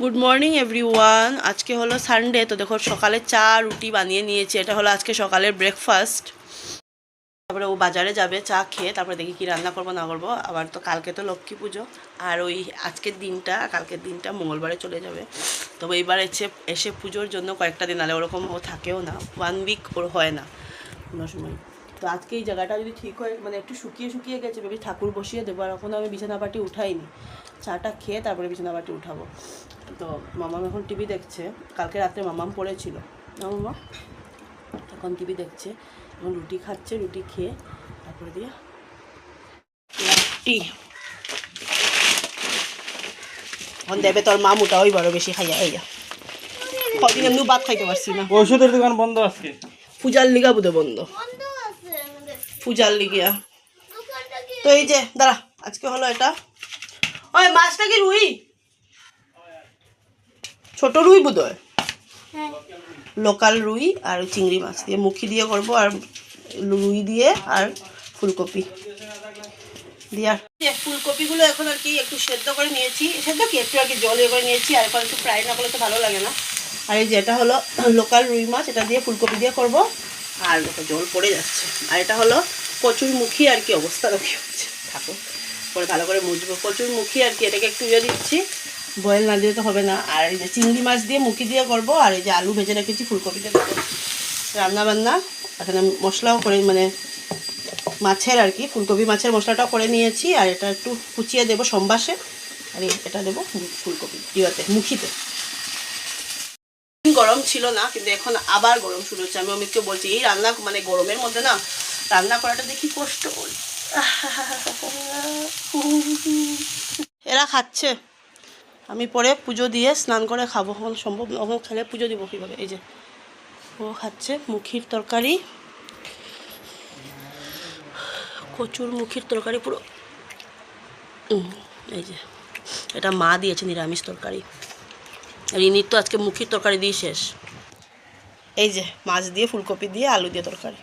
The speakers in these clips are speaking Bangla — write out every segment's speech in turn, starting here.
গুড মর্নিং এভরিওয়ান আজকে হলো সানডে তো দেখো সকালে চা, রুটি বানিয়ে নিয়েছি। এটা হলো আজকে সকালের ব্রেকফাস্ট তারপরে ও বাজারে যাবে, চা খেয়ে তারপরে দেখি কি রান্না করব, না করব। আবার তো কালকে তো লক্ষ্মী পুজো। আর ওই আজকের দিনটা, কালকের দিনটা মঙ্গলবারে চলে যাবে। তবে এইবার এসে এসে পুজোর জন্য কয়েকটা দিন আলে ওরকম ও থাকেও না। ওয়ান উইক ওর হয় না। কোনো সময় তো আজকে এই জায়গাটা যদি ঠিক হয় মানে একটু শুকিয়ে শুকিয়ে গেছে ভেবে ঠাকুর বসিয়ে দেবো। আর এখন আমি বিছানা পাটি উঠাইনি। চাটা খেয়ে তারপরে বিছানা পাটি উঠাবো। তো মামাম এখন টিভি দেখছে। কালকে রাত্রে মামাম পড়েছিল। না মামা? এখন টিভি দেখছে। এখন রুটি খাচ্ছে রুটি খেয়ে তারপরে দিয়ে টি এখন দেবে তোর মা মোটা ওই বড় বেশি খাইয়া এই যা। কদিন এমনি ভাত খাইতে পারছি না। ওষুধের দোকান বন্ধ আজকে। পূজার লিগা বুধে বন্ধ। পূজার লিগিয়া তো এই যে দাঁড়া আজকে হলো এটা। ওই মাছটা কি রুই? ছোট রুই বোধ হয়। লোকাল রুই আর চিংড়ি মাছ দিয়ে। মুখি দিয়ে করব আর রুই দিয়ে আর ফুলকপি। দিয়ে। আর ফুলকপিগুলো এখন আর কি একটু সেদ্ধ করে নিয়েছি। সেদ্ধ কি? একটু আর কি জল ইয়ে করে নিয়েছি। আর এখন একটু ফ্রাই না করলে তো ভালো লাগে না। আর এই যে এটা হলো লোকাল রুই মাছ। এটা দিয়ে ফুলকপি দিয়ে করব। আর দেখো জল পড়ে যাচ্ছে। আর এটা হলো কচুর মুখী আর কি অবস্থা দেখি হচ্ছে থাকো পরে ভালো করে মুছবো। কচুর মুখী আর কি, এটাকে একটু ইয়ে দিচ্ছি। বয়েল না দিলে তো হবে না। আর এই যে চিংড়ি মাছ দিয়ে মুখি দিয়ে করব, আর এই যে আলু ভেজে রেখেছি ফুলকপিতে দেবো রান্না বান্না এখানে মশলাও করে মানে মাছের আর কি, ফুলকপি মাছের মশলাটাও করে নিয়েছি। আর এটা একটু কুচিয়ে দেবো সম্বাসে। আর এটা দেবো ফুলকপি, ইয়েতে, মুখিতে। গরম ছিল না, কিন্তু এখন আবার গরম শুরু হচ্ছে। আমি অমিতকে বলছি, এই রান্না মানে গরমের মধ্যে না, রান্না করাটা দেখি কষ্ট এরা খাচ্ছে। আমি পরে পুজো দিয়ে স্নান করে খাব। এখন সম্ভব ওখানে খেলে পুজো দিব কীভাবে? এই যে, ও খাচ্ছে মুখির তরকারি। কচুর মুখির তরকারি পুরো। এই যে, এটা মা দিয়েছে নিরামিষ তরকারি। রিনির তো আজকে মুখির তরকারি দিয়ে শেষ। এই যে, মাছ দিয়ে, ফুলকপি দিয়ে, আলু দিয়ে তরকারি।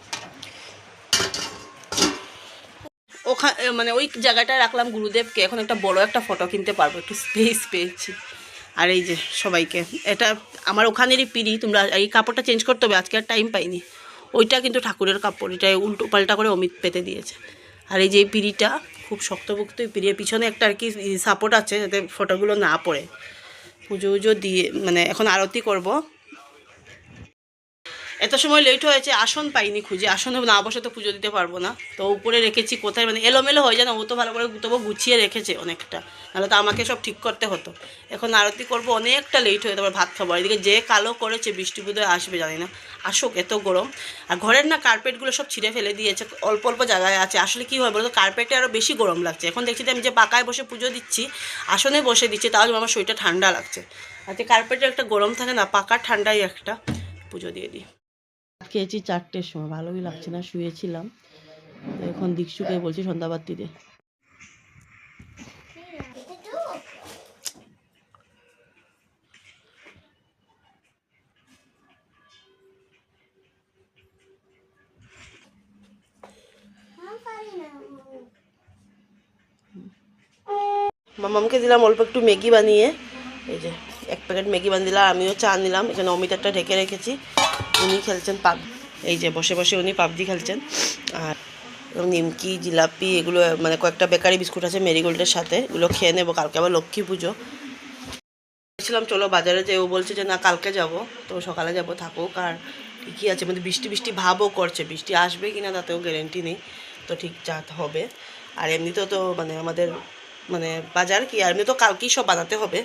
ওখানে মানে ওই জায়গাটায় রাখলাম গুরুদেবকে। এখন একটা বড় একটা ফটো কিনতে পারব, একটু স্পেস পেয়েছি। আর এই যে, সবাইকে। এটা আমার ওখানেরই পিড়ি, তোমরা এই কাপড়টা চেঞ্জ করতে হবে, আজকে আর টাইম পাইনি। ওইটা কিন্তু ঠাকুরের কাপড়, এটা উল্টো পাল্টা করে অমিত পেতে দিয়েছে। আর এই যে পিড়িটা, খুব শক্তপোক্ত এই পিড়ির পিছনে একটা আর কি সাপোর্ট আছে যাতে ফটোগুলো না পড়ে। পুজো উজো দিয়ে মানে এখন আরতি করব। এত সময় লেট হয়েছে, আসন পাইনি খুঁজে। আসন না বসে তো পুজো দিতে পারব না। তো উপরে রেখেছি, কোথায় মানে এলোমেলো হয়ে যায় না, ও তো ভালো করে তবু গুছিয়ে রেখেছে অনেকটা। নাহলে তো আমাকে সব ঠিক করতে হতো। এখন আরতি করব, অনেকটা লেট হয়ে তারপর ভাত খাব। এদিকে যে কালো করেছে, বৃষ্টি বোধহয় আসবে, জানি না। আসুক, এত গরম। আর ঘরের না কার্পেটগুলো সব ছিঁড়ে ফেলে দিয়েছে, অল্প অল্প জায়গায় আছে। আসলে কী হয় বলতো কার্পেটে আরও বেশি গরম লাগছে। এখন দেখছি যে আমি যে পাকায় বসে পুজো দিচ্ছি, আসনে বসে দিচ্ছি তাহলে আমার শরীরটা ঠান্ডা লাগছে। আর যে কার্পেটে একটা গরম থাকে না, পাকা ঠান্ডাই একটা। পুজো দিয়ে দিই। খেয়েছি চারটের সময়, ভালোই লাগছে না, শুয়েছিলাম। এখন দীক্ষুকে বলছি সন্ধ্যাবাতি দে। আমি মামামকে দিলাম অল্প একটু ম্যাগি বানিয়ে। এই যে। এক প্যাকেট ম্যাগি বানিয়ে দিলাম, আমিও চা নিলাম। এখানে অমিত একটা ঢেকে রেখেছি। উনি খেলছেন পাব, এই যে বসে বসে উনি পাবজি খেলছেন। আর নিমকি, জিলাপি, এগুলো মানে কয়েকটা বেকারি বিস্কুট আছে মেরিগোল্ডের সাথে, এগুলো খেয়ে নেব। কালকে আবার লক্ষ্মী পুজো। বলছিলাম, চলো বাজারে যে ও বলছে যে, না, কালকে যাব। তো সকালে যাব, থাকুক। আর ঠিকই আছে? মানে বৃষ্টি বৃষ্টি ভাবও করছে। বৃষ্টি আসবে কি না তাতেও গ্যারেন্টি নেই। তো ঠিক যা হবে। আর এমনিতেও তো মানে আমাদের মানে বাজার কি? আর এমনি তো কালকেই সব বানাতে হবে?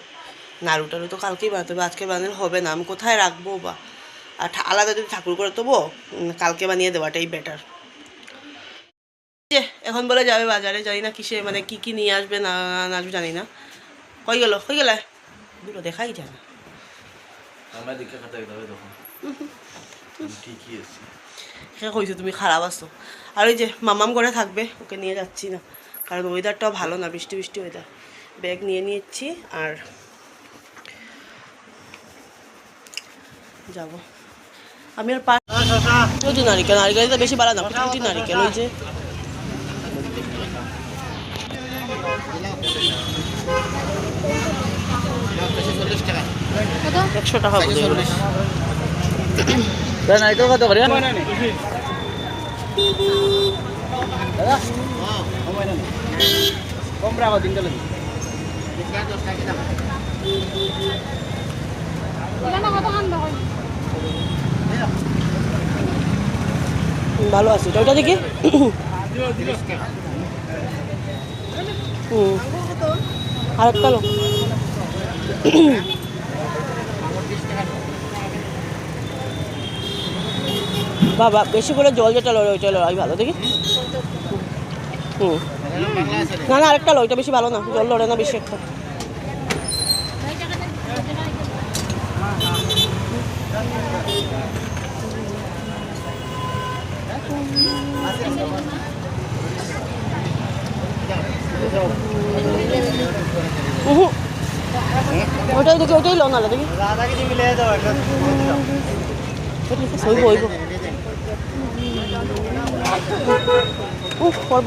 নাড়ু টাড়ু তো কালকেই বানাতে হবে আজকে বানালে হবে না আমি কোথায় রাখব বা? আর আলাদা যদি ঠাকুর করে উম, কালকে বানিয়ে দেওয়াটাই বেটার যে এখন বলে যাবে বাজারে জানি না কিসে মানে কি কি নিয়ে আসবে না আসবে জানি না। কই গেল কই গেলে? দুটো দেখাই যায় না। কইছো তুমি খারাপ আছো। আর ওই যে মামাম করে থাকবে ওকে নিয়ে যাচ্ছি না। কারণ ওয়েদারটাও ভালো না বৃষ্টি বৃষ্টি ওয়েদার ব্যাগ নিয়ে নিচ্ছি আর যাব। আমি আর পাঁচ প্রচুর নারিকেল নারিকেলটা বেশি বাড়া না প্রচুর নারিকেল ওই যে একশো টাকা নারিকেল কম রাখো দিন ভালো আছে। ওইটা দেখি। হুম। আরেকটা লোক বাবা, বেশি করে জল যেটা লড়ে ওইটা লড়াই ভালো, দেখি। হুম। না না, আরেকটা লো ওইটা বেশি ভালো না, জল লড়ে না বেশি একটা। উহু। ওইটাই দেখি ওইটাই লো না দেখি। হইব হইব উহ করব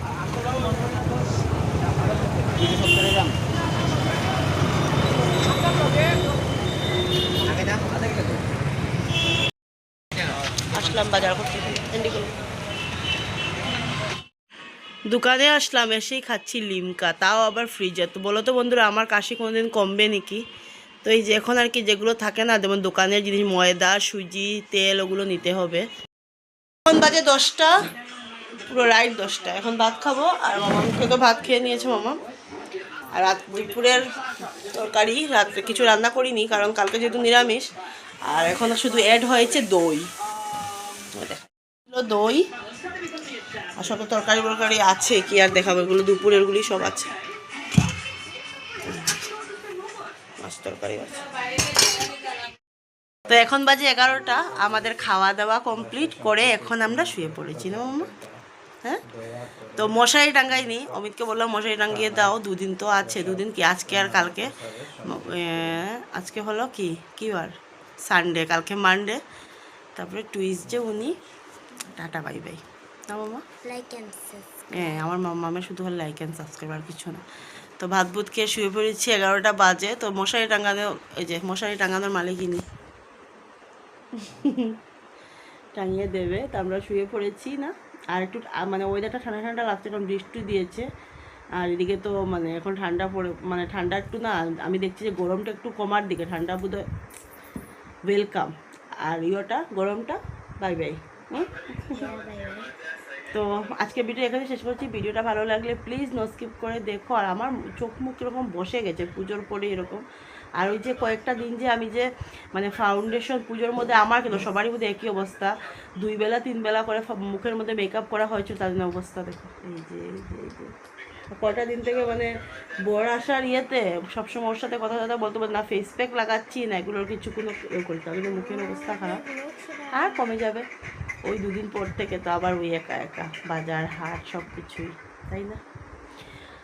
দোকানে আসলাম, এসেই খাচ্ছি লিমকা তাও আবার ফ্রিজে তো বলো তো বন্ধুরা, আমার কাশি কোনোদিন কমবে নাকি? তো এই যে এখন আর কি যেগুলো থাকে না, যেমন দোকানের জিনিস, ময়দা, সুজি, তেল, ওগুলো নিতে হবে। এখন বাজে দশটা। পুরো রাইট দশটা। এখন ভাত খাব আর মামাকে তো ভাত খেয়ে নিয়েছে মামা। আর রাত দুপুরের তরকারি, রাত্রে কিছু রান্না করিনি, কারণ কালকে যেহেতু নিরামিষ, আর এখন শুধু অ্যাড হয়েছে দই। দই, আর সব তরকারি বরকারি আছে, কি আর দেখাবো, এগুলো দুপুরেরগুলি সব আছে। মাছ তরকারি আছে। তো এখন বাজে এগারোটা, আমাদের খাওয়া দাওয়া কমপ্লিট করে এখন আমরা শুয়ে পড়েছি, না মামা? হ্যাঁ? তো মশারি টাঙ্গাইনি। অমিতকে বললাম মশারি টাঙ্গিয়ে দাও দুদিন তো আছে দুদিন কি আজকে আর কালকে? আজকে হলো কি? কি বার? সানডে কালকে মানডে তারপরে টুইসডে উনি টাটা বাই বাই না মামা? হ্যাঁ আমার মামামের শুধু হলো লাইক অ্যান্ড সাবস্ক্রাইব আর কিছু না। তো ভাত ভুত খেয়ে শুয়ে পড়েছি এগারোটা বাজে তো মশারি টাঙানো এই যে মশারি টাঙানোর মালিকিনি। টাঙিয়ে দেবে তো আমরা শুয়ে পড়েছি না? আর একটু মানে ওয়েদারটা ঠান্ডা ঠান্ডা লাগছে, কারণ বৃষ্টি দিয়েছে। আর এদিকে তো মানে এখন ঠান্ডা পড়ে মানে ঠান্ডা একটু না, আমি দেখছি যে গরমটা একটু কমার দিকে, ঠান্ডা বোধ ওয়েলকাম আর ইয়েটা, গরমটা বাই বাই তো আজকে ভিডিও এখানে শেষ করছি। ভিডিওটা ভালো লাগলে প্লিজ নো স্কিপ করে দেখো। আর আমার চোখ মুখ এরকম বসে গেছে, পুজোর পরে এরকম। আর ওই যে কয়েকটা দিন যে আমি যে মানে ফাউন্ডেশন পুজোর মধ্যে আমার কেন সবারই মধ্যে একই অবস্থা। দুই বেলা, তিন বেলা করে মুখের মধ্যে মেকআপ করা হয়েছে তাদের অবস্থা দেখো। এই যে এই যে কয়টা দিন থেকে মানে বর আসার ইয়েতে সবসময় ওর সাথে কথা কথা বলতে বলতে না ফেস প্যাক লাগাচ্ছি, না এগুলোর কিছু কোনো করতে হবে মুখের অবস্থা খারাপ। আর কমে যাবে। ওই দুদিন পর থেকে তো আবার ওই একা একা, বাজার, হাট সব কিছুই তাই না?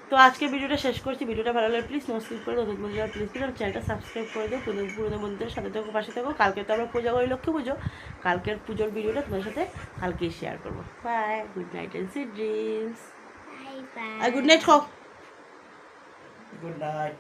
তো আজকে ভিডিওটা শেষ করছি। ভিডিওটা ভালো লাগলে প্লিজ নোট করে নতুন বন্ধুরা প্লিজ প্লিজ চ্যানেলটা সাবস্ক্রাইব করে দিও। পুরনো পুরনো বন্ধুদের সাথে থাকো পাশে থাকো। কালকে তো আমরা পূজা করি লক্ষ্মী পুজো। কালকের পুজোর ভিডিওটা তোমার সাথে কালকেই শেয়ার করব। Bye good night and see dreams bye bye R good night খাও। Good night